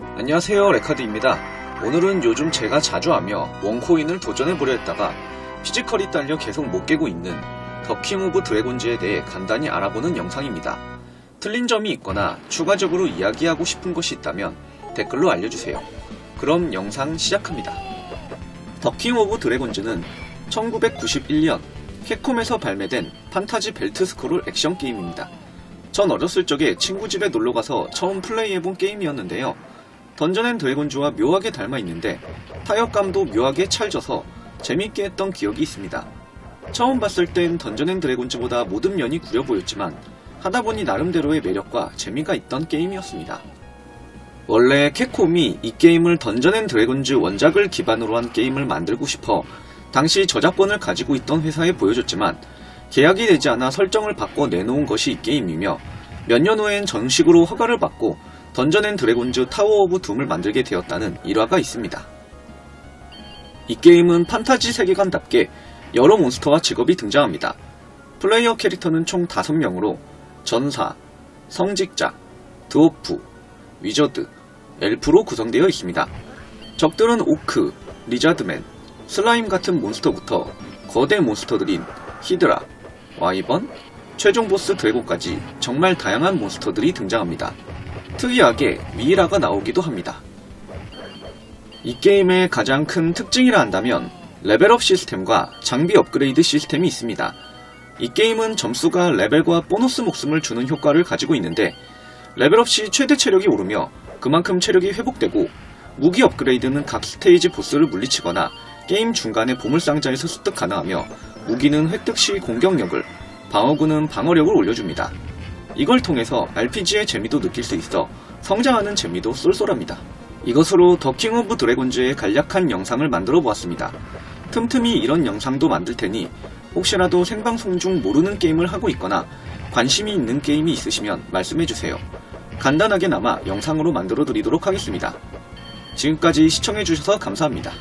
안녕하세요 레카드입니다. 오늘은 요즘 제가 자주 하며 원코인을 도전해보려 했다가 피지컬이 딸려 계속 못 깨고 있는 더킹 오브 드래곤즈에 대해 간단히 알아보는 영상입니다. 틀린 점이 있거나 추가적으로 이야기하고 싶은 것이 있다면 댓글로 알려주세요. 그럼 영상 시작합니다. 더킹 오브 드래곤즈는 1991년 캡콤에서 발매된 판타지 벨트 스크롤 액션 게임입니다. 전 어렸을 적에 친구 집에 놀러가서 처음 플레이해본 게임이었는데요. 던전 앤 드래곤즈와 묘하게 닮아 있는데 타격감도 묘하게 찰져서 재밌게 했던 기억이 있습니다. 처음 봤을 땐 던전 앤 드래곤즈보다 모든 면이 구려 보였지만 하다 보니 나름대로의 매력과 재미가 있던 게임이었습니다. 원래 캡콤이 이 게임을 던전 앤 드래곤즈 원작을 기반으로 한 게임을 만들고 싶어 당시 저작권을 가지고 있던 회사에 보여줬지만 계약이 되지 않아 설정을 바꿔 내놓은 것이 이 게임이며 몇 년 후엔 정식으로 허가를 받고 던전 앤 드래곤즈 타워 오브 둠을 만들게 되었다는 일화가 있습니다. 이 게임은 판타지 세계관답게 여러 몬스터와 직업이 등장합니다. 플레이어 캐릭터는 총 5명으로 전사, 성직자, 드워프, 위저드, 엘프로 구성되어 있습니다. 적들은 오크, 리자드맨, 슬라임 같은 몬스터부터 거대 몬스터들인 히드라, 와이번, 최종 보스 드래곤까지 정말 다양한 몬스터들이 등장합니다. 특이하게 미이라가 나오기도 합니다. 이 게임의 가장 큰 특징이라 한다면 레벨업 시스템과 장비 업그레이드 시스템이 있습니다. 이 게임은 점수가 레벨과 보너스 목숨을 주는 효과를 가지고 있는데 레벨업 시 최대 체력이 오르며 그만큼 체력이 회복되고 무기 업그레이드는 각 스테이지 보스를 물리치거나 게임 중간에 보물상자에서 습득 가능하며 무기는 획득 시 공격력을 방어구는 방어력을 올려줍니다. 이걸 통해서 RPG의 재미도 느낄 수 있어 성장하는 재미도 쏠쏠합니다. 이것으로 더킹 오브 드래곤즈의 간략한 영상을 만들어 보았습니다. 틈틈이 이런 영상도 만들 테니 혹시라도 생방송 중 모르는 게임을 하고 있거나 관심이 있는 게임이 있으시면 말씀해 주세요. 간단하게나마 영상으로 만들어 드리도록 하겠습니다. 지금까지 시청해 주셔서 감사합니다.